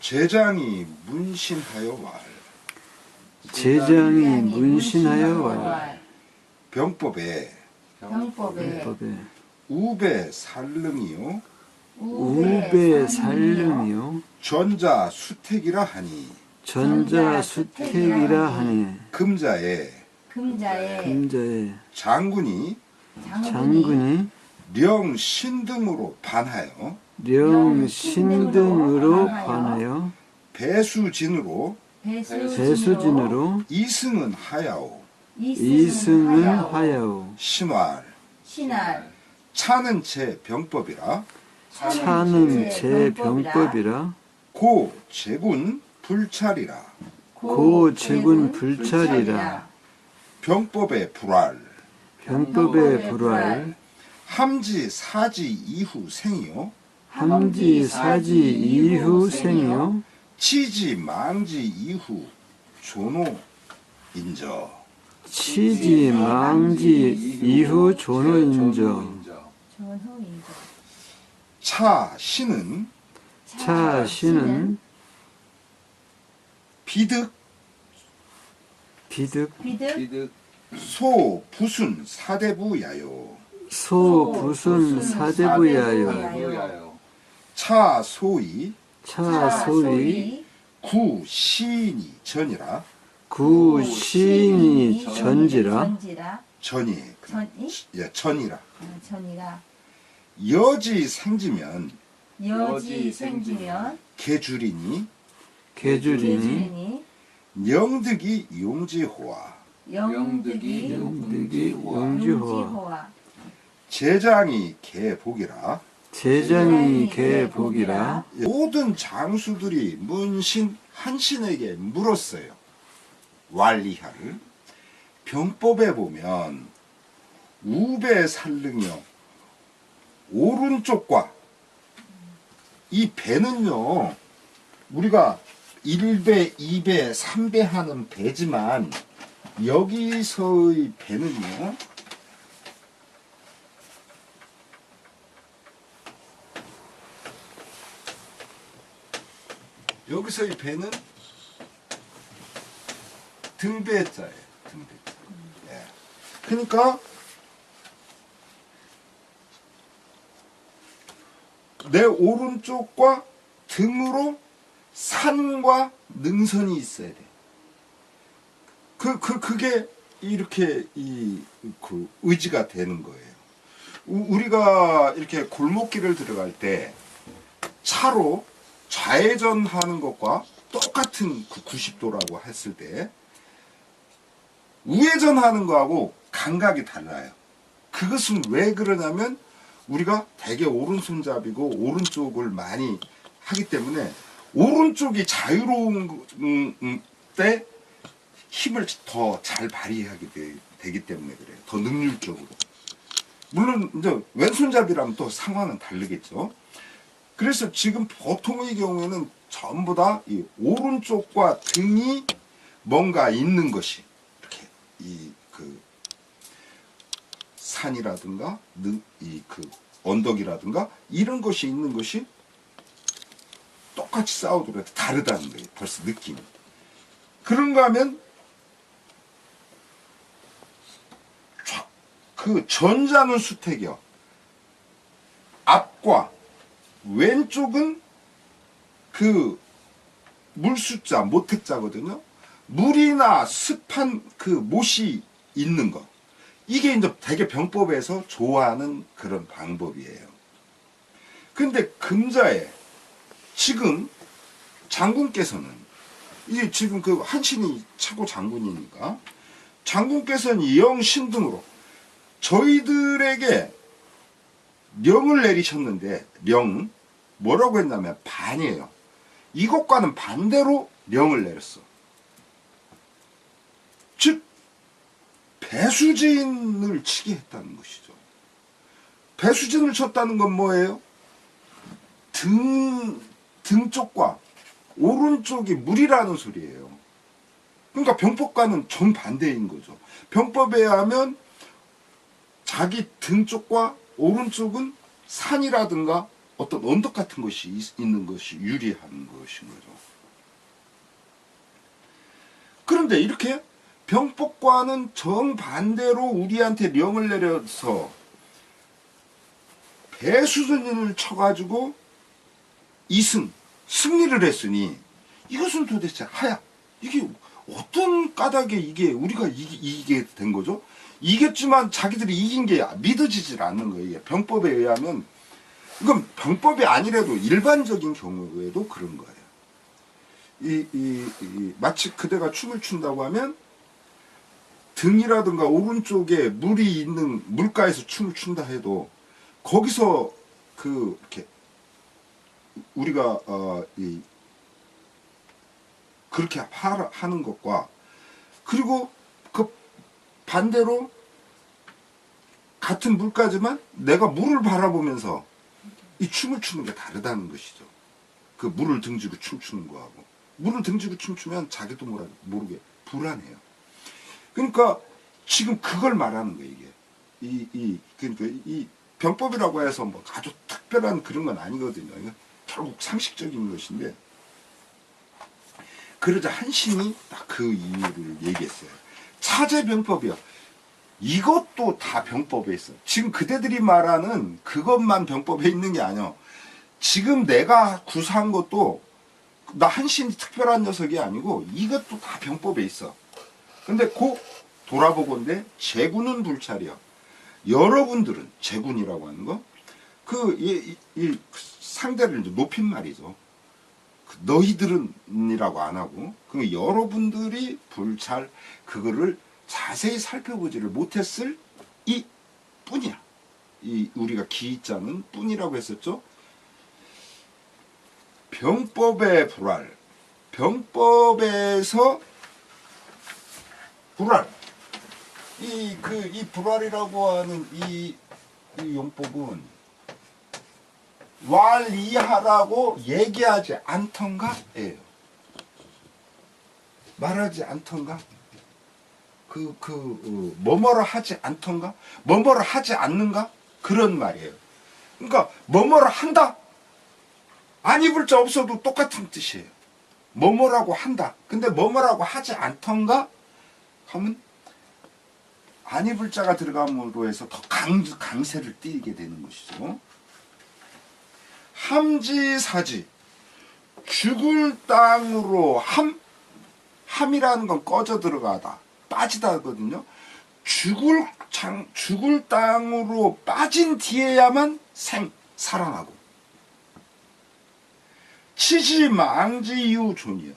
제장이 문신하여 왈. 제장이 문신하여 왈. 왈. 병법에. 병법에. 법에. 우배 살릉이요. 우배 살름이요. 전자 수택이라 하니. 전자 수택이라 하니. 금자에. 금자에. 금자에. 장군이 장군이 장군이 령 신등으로 반하여 령 신등으로 관하여 배수진으로. 배수진으로 이승은 하야오. 이승은 하야오. 신활. 신할 차는 제 병법이라. 차는 제 병법이라. 고 제군 불찰이라. 고 제군 불찰이라. 병법의 불활 병법의 불활 함지 사지 이후 생이요 함지 사지 이후 생이요? 치지 망지 이후 조노 인저. 치지 망지 이후 존호 인저. 전후인조 차 신은? 차 신은? 비득? 비득? 비득. 소 부순 사대부 야요. 소 부순 사대부야요. 사대부야요. 차 소이 차 소위 구 시인이 전이라. 구 시인이 전지라. 전이. 전이? 예 전이라. 어, 전이라. 여지 생지면 여지 생기면 개주리니 개주리니 개주리니 영득이 용지호와 영득이 용지호와. 제장이 개복이라 제장이 개복이라 모든 장수들이 문신 한신에게 물었어요. 왈리하를 병법에 보면 우배 살릉이요 오른쪽과 이 배는요 우리가 1배, 2배, 3배 하는 배지만 여기서의 배는요 여기서의 배는 등배자예요. 등배자. 예. 그러니까 내 오른쪽과 등으로 산과 능선이 있어야 돼. 그, 그, 그게 이렇게 이, 그 의지가 되는 거예요. 우- 우리가 이렇게 골목길을 들어갈 때 차로 좌회전하는 것과 똑같은 그 90도라고 했을 때 우회전하는 거하고 감각이 달라요. 그것은 왜 그러냐면 우리가 대개 오른손잡이고 오른쪽을 많이 하기 때문에 오른쪽이 자유로운 음, 음, 때 힘을 더 잘 발휘하게 되, 기 때문에 그래요. 더 능률적으로. 물론 이제 왼손잡이라면 또 상황은 다르겠죠. 그래서 지금 보통의 경우에는 전부 다 이 오른쪽과 등이 뭔가 있는 것이 이렇게 이 그 산이라든가 이 그 언덕이라든가 이런 것이 있는 것이 똑같이 싸우더라도 다르다는 거예요. 벌써 느낌이. 그런가 하면 좌- 그 전자는 수택이요. 앞과 왼쪽은 그 물숫자, 모택자거든요. 물이나 습한 그 못이 있는 것. 이게 이제 대개 병법에서 좋아하는 그런 방법이에요. 근데 금자에 지금 장군께서는 이게 지금 그 한신이 최고 장군이니까 장군께서는 영신 등으로 저희들에게 령을 내리셨는데 령 뭐라고 했냐면 반이에요. 이것과는 반대로 령을 내렸어. 즉 배수진을 치게 했다는 것이죠. 배수진을 쳤다는 건 뭐예요? 등, 등 쪽과 오른쪽이 물이라는 소리예요. 그러니까 병법과는 정반대인 거죠. 병법에 하면 자기 등 쪽과 오른쪽은 산이라든가 어떤 언덕 같은 것이 있, 는 것이 유리한 것인 거죠. 그런데 이렇게 병법과는 정반대로 우리한테 명을 내려서 배수선을 쳐가지고 이승 승리를 했으니 이것은 도대체 하야 이게 어떤 까닭에 이게 우리가 이기, 이기게 된 거죠? 이겼지만 자기들이 이긴 게 믿어지질 않는 거예요. 병법에 의하면 이건 병법이 아니라도 일반적인 경우에도 그런 거예요. 이, 이, 이 마치 그대가 춤을 춘다고 하면 등이라든가 오른쪽에 물이 있는 물가에서 춤을 춘다 해도 거기서 그 이렇게 우리가 어, 이 그렇게 하, 하는 것과 그리고 그 반대로 같은 물가지만 내가 물을 바라보면서 이 춤을 추는 게 다르다는 것이죠. 그 물을 등지고 춤추는 거하고 물을 등지고 춤추면 자기도 모르, 모르게 불안해요. 그러니까 지금 그걸 말하는 거예요 이게 이, 이 그러니까 이 병법이라고 해서 뭐 아주 특별한 그런 건 아니거든요. 결국 상식적인 것인데 그러자 한신이 딱 그 이유를 얘기했어요. 차제병법이요. 이것도 다 병법에 있어. 지금 그대들이 말하는 그것만 병법에 있는 게 아니야. 지금 내가 구사한 것도 나 한신이 특별한 녀석이 아니고 이것도 다 병법에 있어. 근데 곧 돌아보건데 재군은 불찰이야. 여러분들은 재군이라고 하는 거, 그, 이, 이, 이 상대를 높인 말이죠. 그 너희들은이라고 안 하고, 그 여러분들이 불찰, 그거를 자세히 살펴보지를 못했을 이 뿐이야. 이, 우리가 기자는 뿐이라고 했었죠. 병법의 불알, 병법에서 불알, 이, 그, 이 불알이라고 하는 이, 이 용법은 왈이하라고 얘기하지 않던가? 예요. 말하지 않던가? 그, 그, 어, 뭐뭐를 하지 않던가? 뭐뭐를 하지 않는가? 그런 말이에요. 그러니까, 뭐뭐를 한다? 안 입을 자 없어도 똑같은 뜻이에요. 뭐뭐라고 한다. 근데 뭐뭐라고 하지 않던가? 하면 안 입을 자가 들어감으로 해서 더 강, 강세를 띠게 되는 것이죠. 함지사지 죽을 땅으로 함 함이라는 건 꺼져 들어가다 빠지다거든요. 죽을 장 죽을 땅으로 빠진 뒤에야만 생 살아나고 치지 망지유 존이요.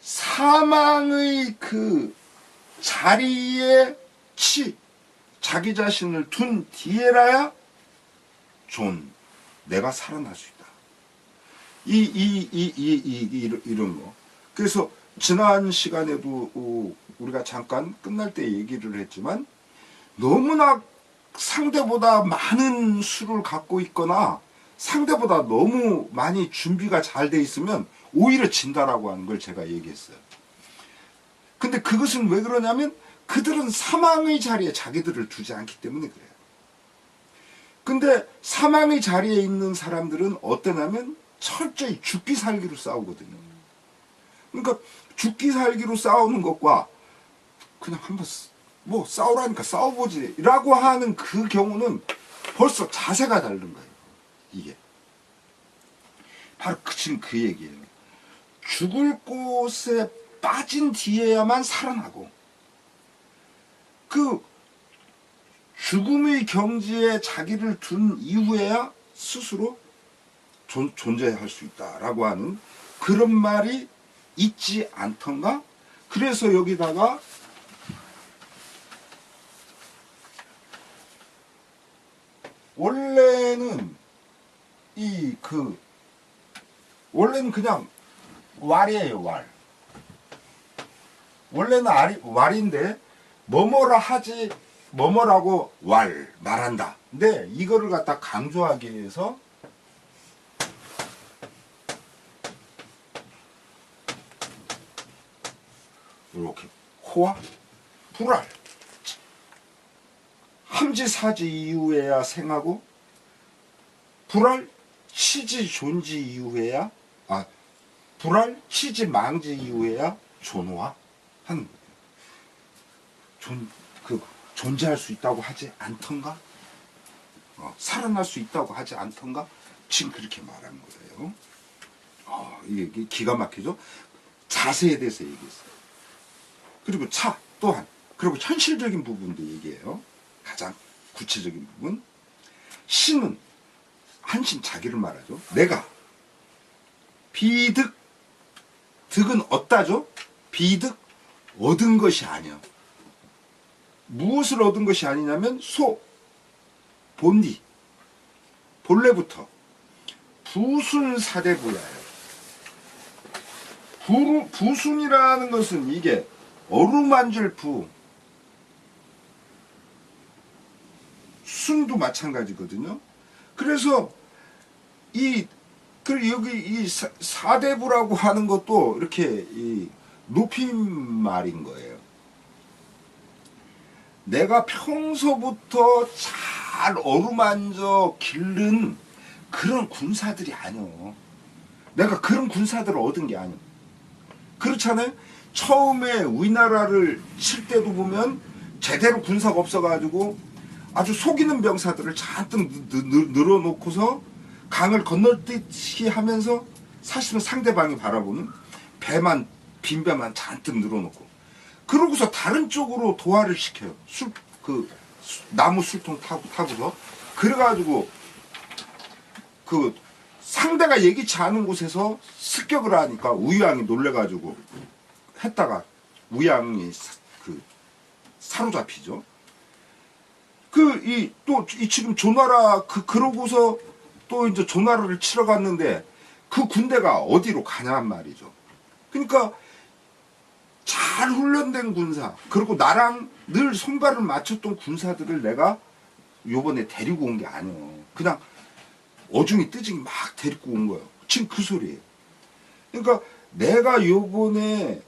사망의 그 자리에 치 자기 자신을 둔 뒤에라야 존 내가 살아날 수 있다. 이 이 이 이 이 이, 이런 거. 그래서 지난 시간에도 어, 우리가 잠깐 끝날 때 얘기를 했지만 너무나 상대보다 많은 수를 갖고 있거나 상대보다 너무 많이 준비가 잘 돼 있으면 오히려 진다라고 하는 걸 제가 얘기했어요. 근데 그것은 왜 그러냐면 그들은 사망의 자리에 자기들을 두지 않기 때문에 그래요. 근데 사망의 자리에 있는 사람들은 어떠냐면 철저히 죽기 살기로 싸우거든요. 그러니까 죽기 살기로 싸우는 것과 그냥 한번 쓰- 뭐 싸우라니까 싸워보지 라고 하는 그 경우는 벌써 자세가 다른 거예요. 이게 바로 그, 지금 그 얘기예요. 죽을 곳에 빠진 뒤에야만 살아나고 그 죽음의 경지에 자기를 둔 이후에야 스스로 존, 존재할 수 있다라고 하는 그런 말이 있지 않던가? 그래서 여기다가 원래는 이 그 원래는 그냥 왈이에요 왈. 원래는 알이, 왈인데 뭐뭐라 하지 뭐뭐라고 왈 말한다. 근데 이거를 갖다 강조하기 위해서 이렇게 호와 불알 함지사지 이후에야 생하고 불알 치지 존지 이후에야 아 불알 치지 망지 이후에야 존화 한 존, 그, 존재할 수 있다고 하지 않던가? 어, 살아날 수 있다고 하지 않던가? 지금 그렇게 말한 거예요. 어, 이게, 기가 막히죠? 자세에 대해서 얘기했어요. 그리고 차 또한, 그리고 현실적인 부분도 얘기해요. 가장 구체적인 부분. 신은, 한신 자기를 말하죠. 내가 비득, 득은 얻다죠? 비득, 얻은 것이 아니야. 무엇을 얻은 것이 아니냐면 소, 본디, 본래부터 부순 사대부야예요. 부, 부순이라는 것은 이게 어루만질 부, 순도 마찬가지거든요. 그래서 이, 그 여기 이 사- 사대부라고 하는 것도 이렇게 이 높임말인 거예요. 내가 평소부터 잘 어루만져 기른 그런 군사들이 아니오. 내가 그런 군사들을 얻은 게 아니오. 그렇잖아요? 처음에 우리나라를 칠 때도 보면 제대로 군사가 없어가지고 아주 속이는 병사들을 잔뜩 늘어놓고서 강을 건널듯이 하면서 사실은 상대방이 바라보는 배만 빈 배만 잔뜩 늘어놓고 그러고서 다른 쪽으로 도하를 시켜요. 술, 그, 수- 나무 술통 타고, 타고서. 그래가지고, 그, 상대가 예기치 않은 곳에서 습격을 하니까 우양이 놀래가지고 했다가 우양이 사- 그, 사로잡히죠. 그, 이, 또, 이 지금 조나라, 그, 그러고서 또 이제 조나라를 치러 갔는데 그 군대가 어디로 가냔 말이죠. 그러니까 잘 훈련된 군사 그리고 나랑 늘 손발을 맞췄던 군사들을 내가 요번에 데리고 온 게 아니에요. 그냥 어중이 뜨중이 막 데리고 온 거예요. 지금 그 소리예요. 그러니까 내가 요번에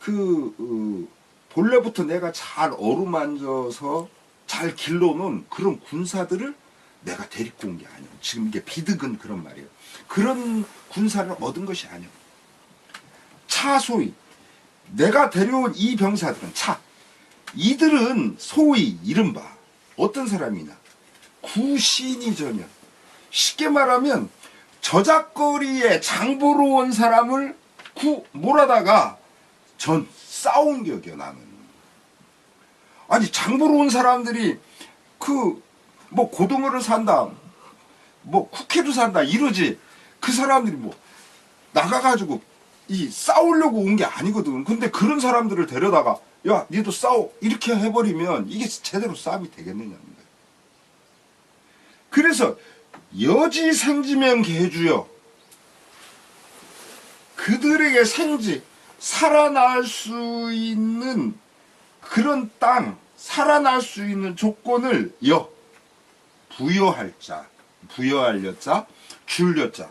그 어, 본래부터 내가 잘 어루만져서 잘 길러놓은 그런 군사들을 내가 데리고 온 게 아니에요 지금 이게 비득은 그런 말이에요 그런 군사를 얻은 것이 아니에요 차소위 내가 데려온 이 병사들은 차. 이들은 소위 이른바 어떤 사람이냐. 구신이 전혀. 쉽게 말하면 저작거리에 장보러 온 사람을 구 몰아다가 전 싸운 격이요 나는. 아니 장 보러 온 사람들이 그 뭐 고등어를 산다, 뭐 쿠키를 산다 이러지. 그 사람들이 뭐 나가가지고 이 싸우려고 온 게 아니거든. 근데 그런 사람들을 데려다가 야, 니도 싸워 이렇게 해버리면 이게 제대로 싸움이 되겠느냐는 거예요. 그래서 여지 생지면 개주여 그들에게 생지 살아날 수 있는 그런 땅 살아날 수 있는 조건을 여 부여할 자 부여할 여자 줄 여자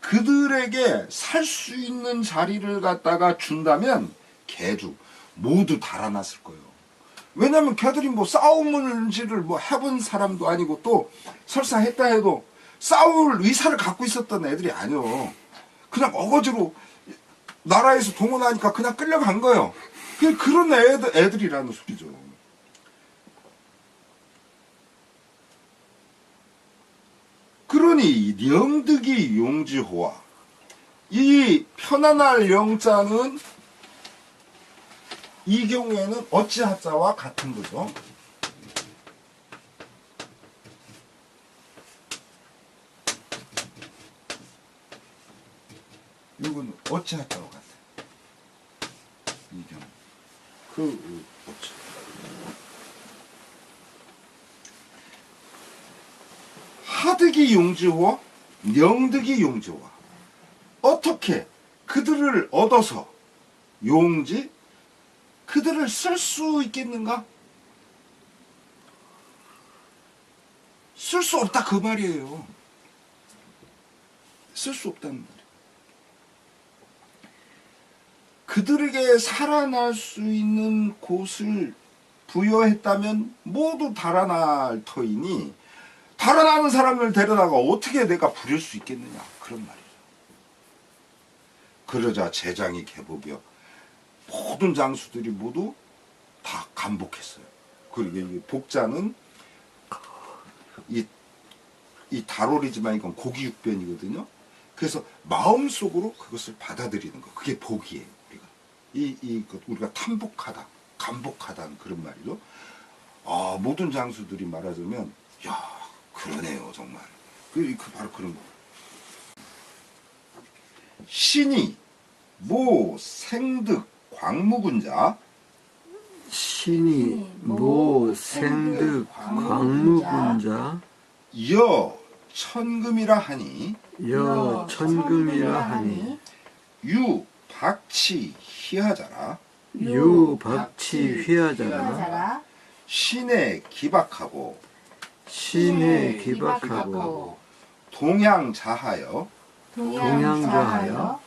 그들에게 살 수 있는 자리를 갖다가 준다면 개도 모두 달아났을 거예요. 왜냐면 걔들이 뭐 싸움을지를 뭐 해본 사람도 아니고 또 설사 했다 해도 싸울 의사를 갖고 있었던 애들이 아니요. 그냥 어거지로 나라에서 동원하니까 그냥 끌려간 거예요. 그 그런 애들, 애들이라는 소리죠. 그러니 영득이 용지호와 이 편안할 영자는 이 경우에는 어찌하자와 같은 거죠. 이건 어찌하자와 같아요. 이 경우. 그. 하득이 용지와 영득이 용지와 어떻게 그들을 얻어서 용지 그들을 쓸 수 있겠는가? 쓸 수 없다 그 말이에요. 쓸 수 없다는 말이에요. 그들에게 살아날 수 있는 곳을 부여했다면 모두 달아날 터이니 달아나는 사람을 데려다가 어떻게 내가 부릴 수 있겠느냐 그런 말이죠. 그러자 제장이 개복이요. 모든 장수들이 모두 다 감복했어요. 그리고 이 복자는 이, 이 달월이지만 이건 고기육변이거든요. 그래서 마음속으로 그것을 받아들이는 거. 그게 복이에요. 우리가. 이, 이, 그 우리가 탐복하다, 감복하다는 그런 말이죠. 아, 모든 장수들이 말하자면, 야, 그러네요, 정말. 그, 그 바로 그런 거. 신이, 모, 생득, 광무군자, 신이 모 생득 광무군자 여, 천금이라 하니, 여 천금이라 하니 유, 박치, 희하자라, 유 박치 휘하자라 신에 기박하고, 신에 기박하고. 동양 자하여, 동양 자하여.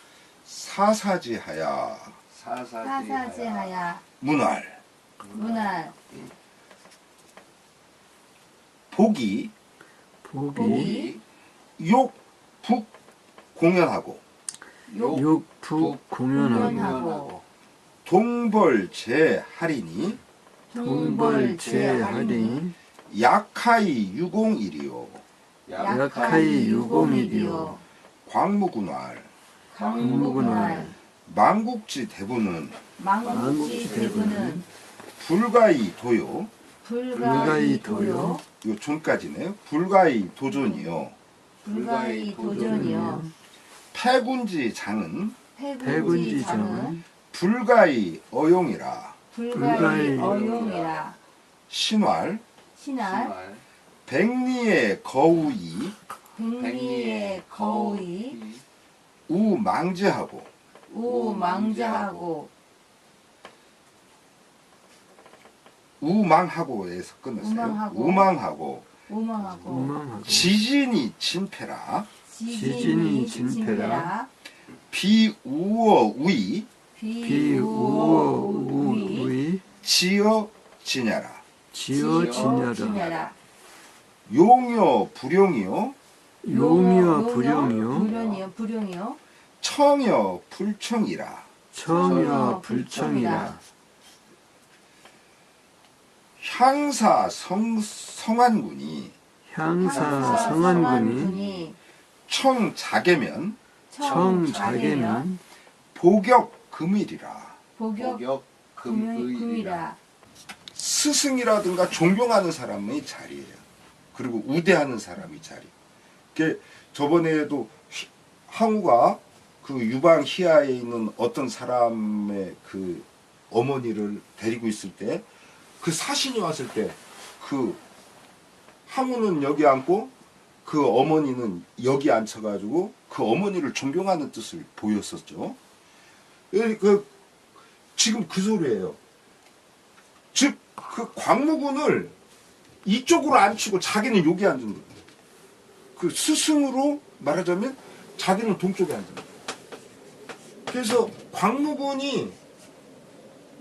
사사지하야, 사사지하야 문활, 문할 복이, 복이 복이 욕, 북, 공연하고, 육북 공연하고. 동벌, 제하리니, 동벌제하리 약하이 유공일이요, 약하이 유공이리요. 광무군활, 강무군할 망국지 대부는? 망국지 대부는 불가이 도요, 불가이 도요. 요. 존까지네요. 불가이 도존이요. 불가이 도전이요 패군지 장은? 패군지 백운지 장은 불가이 어용이라. 불가이 불가이 어용이라. 신활. 신할 백리의 거우이. 백리의 거의 우망제하고. 우망자하고. 우망하고에서 끝났어요. 우망하고. 우망하고. 우망하고. 우망하고. 지진이 진패라 지진이 진패라. 비우어 우이. 비우어 우위 지어 지냐라. 지어 지냐라. 용여 불용이요. 용이와 불용이요. 불용이요. 불용이요. 청여 불청이라. 청이와 불청이라. 향사 성, 성안군이. 향사 성안군이 청자계면 청자계면 복역 금일이라 복역 금일 금이라 스승이라든가 존경하는 사람의 자리예요. 그리고 우대하는 사람이 자리. 그 저번에도 휘- 항우가 그 유방 희하에 있는 어떤 사람의 그 어머니를 데리고 있을 때 그 사신이 왔을 때 그 항우는 여기 앉고 그 어머니는 여기 앉혀가지고 그 어머니를 존경하는 뜻을 보였었죠. 예, 그 지금 그 소리예요. 즉, 그 광무군을 이쪽으로 앉히고 자기는 여기 앉은 거예요. 그 스승으로 말하자면 자기는 동쪽에 앉은 거예요. 그래서 광무군이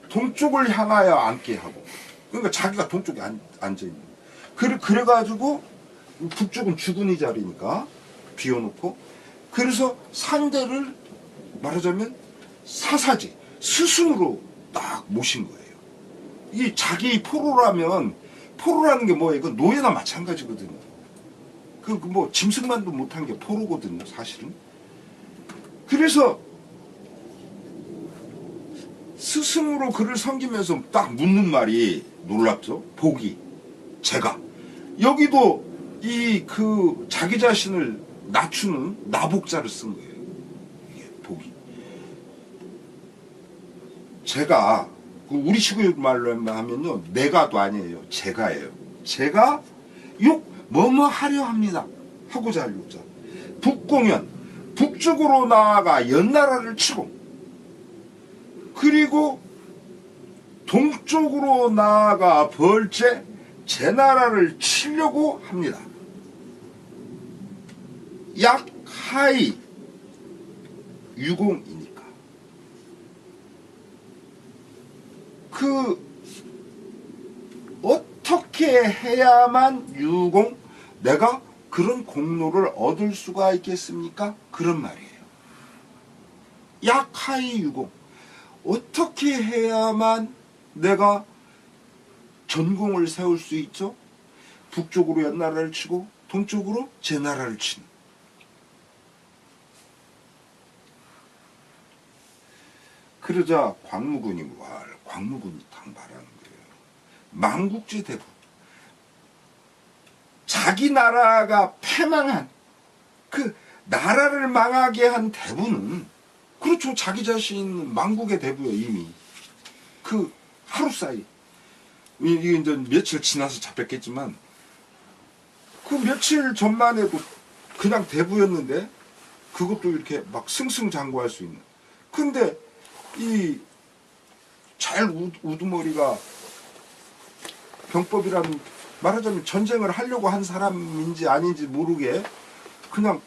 동쪽을 향하여 앉게 하고, 그러니까 자기가 동쪽에 앉, 앉아 있는 거예요. 그래, 그래가지고 북쪽은 주군이 자리니까 비워놓고, 그래서 상대를 말하자면 사사지, 스승으로 딱 모신 거예요. 이 자기 포로라면 포로라는 게 뭐예요? 이거 노예나 마찬가지거든요. 그 뭐 짐승만도 못한 게 포로거든요, 사실은. 그래서 스승으로 그를 섬기면서 딱 묻는 말이 놀랍죠. 복이 제가 여기도 이 그 자기 자신을 낮추는 나복자를 쓴 거예요. 이게 복이. 제가 그 우리식의 말로 하면요 내가도 아니에요. 제가예요. 제가 욕 뭐뭐 하려 합니다. 하고자 할 욕자. 북공연 북쪽으로 나아가 연나라를 치고 그리고 동쪽으로 나아가 벌제 제나라를 치려고 합니다 약 하이 유공이니까 그 어떻게 해야만 유공 내가 그런 공로를 얻을 수가 있겠습니까? 그런 말이에요. 약하이 유공. 어떻게 해야만 내가 전공을 세울 수 있죠? 북쪽으로 연나라를 치고 동쪽으로 제 나라를 치는. 그러자 광무군이 와 광무군이 딱 말하는 거예요. 망국지 대부. 자기 나라가 패망한 그 나라를 망하게 한 대부는 그렇죠. 자기 자신 망국의 대부요 이미 그 하루 사이 이게 이제 며칠 지나서 잡혔겠지만 그 며칠 전만 해도 그냥 대부였는데 그것도 이렇게 막 승승장구할 수 있는. 근데 이 잘 우두머리가 병법이라는 말하자면 전쟁을 하려고 한 사람인지 아닌지 모르게 그냥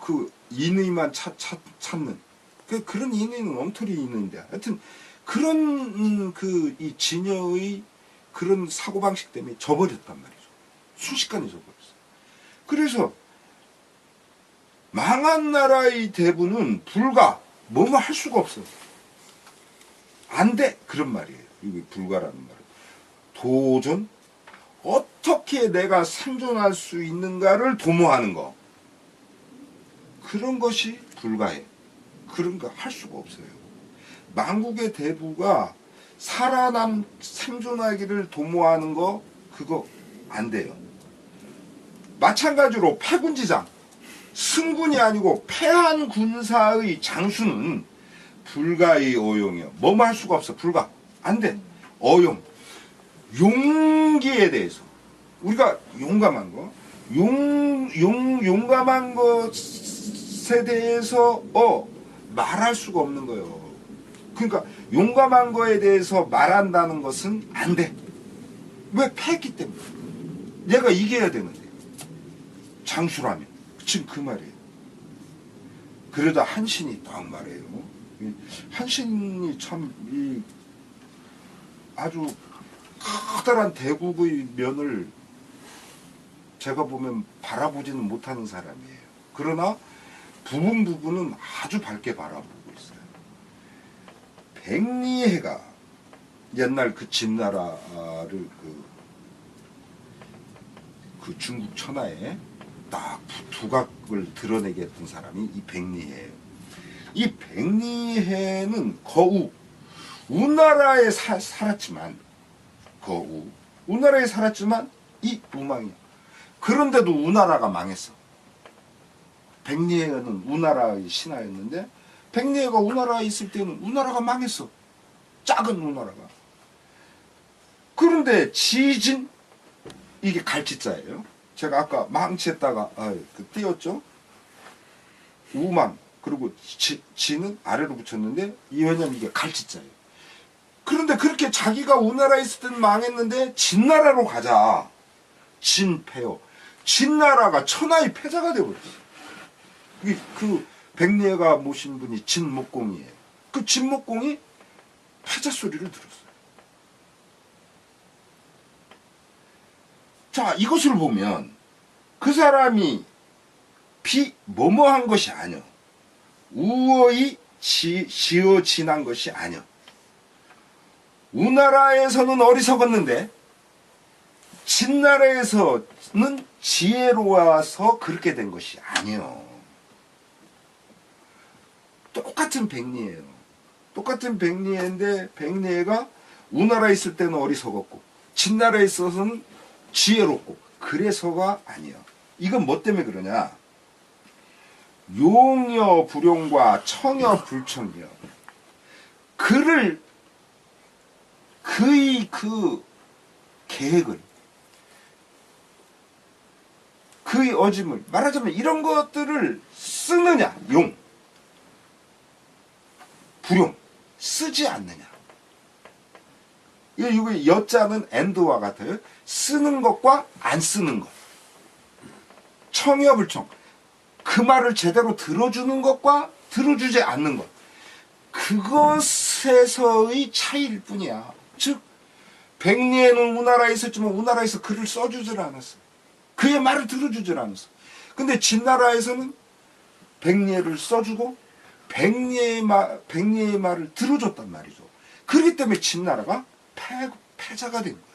그 인의만 찾, 찾, 찾는 그 그런 인의는 엉터리 있는데 하여튼 그런 음, 그이 진여의 그런 사고 방식 때문에 져버렸단 말이죠. 순식간에 져버렸어요. 그래서 망한 나라의 대부는 불가 뭐뭐 할 수가 없어. 안 돼. 그런 말이에요. 이게 불가라는 말은. 도전? 어떻게 내가 생존할 수 있는가를 도모하는 거. 그런 것이 불가해. 그런 거 할 수가 없어요. 망국의 대부가 살아남 생존하기를 도모하는 거 그거 안 돼요. 마찬가지로 패군지장 승군이 아니고 패한 군사의 장수는 불가의 어용이요. 뭐뭐 할 수가 없어. 불가. 안 돼. 어용. 용기에 대해서 우리가 용감한 거, 용, 용, 용감한 것에 대해서 어 말할 수가 없는 거예요. 그러니까 용감한 거에 대해서 말한다는 것은 안 돼. 왜 패했기 때문에. 얘가 이겨야 되는데. 장수라면. 지금 그 말이에요. 그러다 한신이 딱 말해요. 이 한신이 참, 이, 아주 커다란 대국의 면을 제가 보면 바라보지는 못하는 사람이에요. 그러나 부분 부분은 아주 밝게 바라보고 있어요. 백리해가 옛날 그 진나라를 그, 그 중국 천하에 딱 두각을 드러내게 했던 사람이 이 백리해예요. 이 백리해는 거우 우나라에 사- 살았지만 거우 우나라에 살았지만 이 우망이야. 그런데도 우나라가 망했어. 백리해는 우나라의 신하였는데 백리해가 우나라에 있을 때는 우나라가 망했어. 작은 우나라가. 그런데 지진 이게 갈치자예요. 제가 아까 망치했다가 아, 그 띄었죠. 우망 그리고 지, 지는 아래로 붙였는데 이 왜냐면 이게 갈치자예요. 그런데 그렇게 자기가 우나라에 있을 때는 망했는데 진나라로 가자. 진패요. 진나라가 천하의 패자가 되어버렸어. 그, 그 백리해가 모신 분이 진목공이에요. 그 진목공이 패자 소리를 들었어요. 자, 이것을 보면 그 사람이 비 뭐뭐한 것이 아니요. 우어이 지, 지어 지난 것이 아니요. 우나라에서는 어리석었는데 진나라에서는 지혜로워서 그렇게 된 것이 아니요. 똑같은 백리예요. 똑같은 백리인데 백리가 우나라에 있을 때는 어리석었고 진나라에 있어서는 지혜롭고 그래서가 아니요. 이건 뭐 때문에 그러냐? 용여 불용과 청여 불청이요. 그를 그의 그 계획을 그의 어짐을 말하자면 이런 것들을 쓰느냐 용. 불용. 쓰지 않느냐. 이거 여자는 엔드와 같아요. 쓰는 것과 안 쓰는 것. 청여 불청 그 말을 제대로 들어주는 것과 들어주지 않는 것 그것에서의 차이일 뿐이야 즉 백리에는 우나라에 있었지만 우나라에서 글을 써주질 않았어 그의 말을 들어주질 않았어. 근데 진나라에서는 백리를 써주고 백리의 말, 백리의 말을 들어줬단 말이죠. 그렇기 때문에 진나라가 패, 패자가 된 거예요.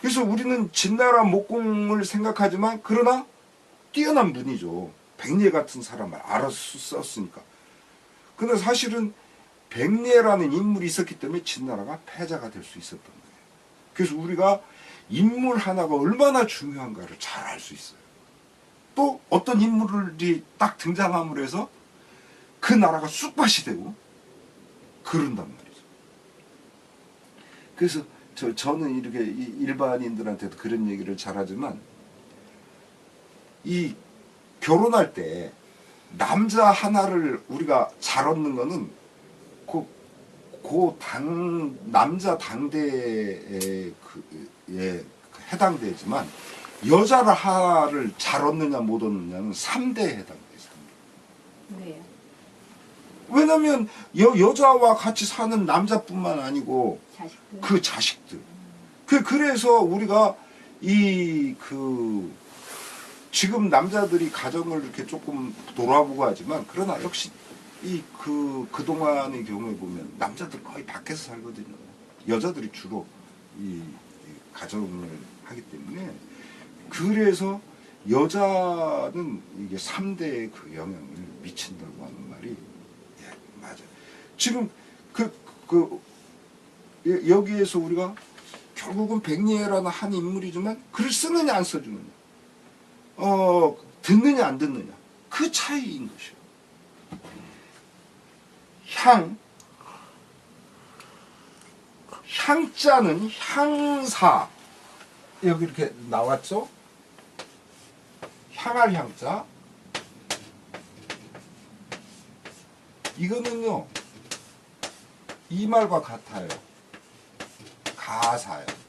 그래서 우리는 진나라 목공을 생각하지만 그러나 뛰어난 분이죠. 백리에 같은 사람을 알아서 썼으니까. 근데 사실은 백리라는 인물이 있었기 때문에 진나라가 패자가 될 수 있었던 거예요. 그래서 우리가 인물 하나가 얼마나 중요한가를 잘 알 수 있어요. 또 어떤 인물이 딱 등장함으로 해서 그 나라가 쑥밭이 되고 그런단 말이죠. 그래서 저, 저는 이렇게 이 일반인들한테도 그런 얘기를 잘하지만 이 결혼할 때 남자 하나를 우리가 잘 얻는 거는 그, 그 당, 남자 당대에 그, 에 해당되지만 여자를 하나를 잘 얻느냐 못 얻느냐는 3대에 해당돼 있습니다. 왜요? 왜냐면 여, 여자와 같이 사는 남자뿐만 아니고 자식들. 그 자식들. 그 그래서 우리가 이 그 지금 남자들이 가정을 이렇게 조금 돌아보고 하지만 그러나 역시 이 그 그동안의 경우에 보면 남자들 거의 밖에서 살거든요. 여자들이 주로 이, 이 가정을 하기 때문에 그래서 여자는 이게 3대의 그 영향을 미친다고 하는 말이 예, 맞아요. 지금 그, 그 여- 여기에서 우리가 결국은 백리애라는 한 인물이지만 글을 쓰느냐 안 써주느냐 어 듣느냐 안 듣느냐. 그 차이인 것이요. 향. 향자는 향사. 여기 이렇게 나왔죠? 향할 향자. 이거는요 이 말과 같아요. 가사요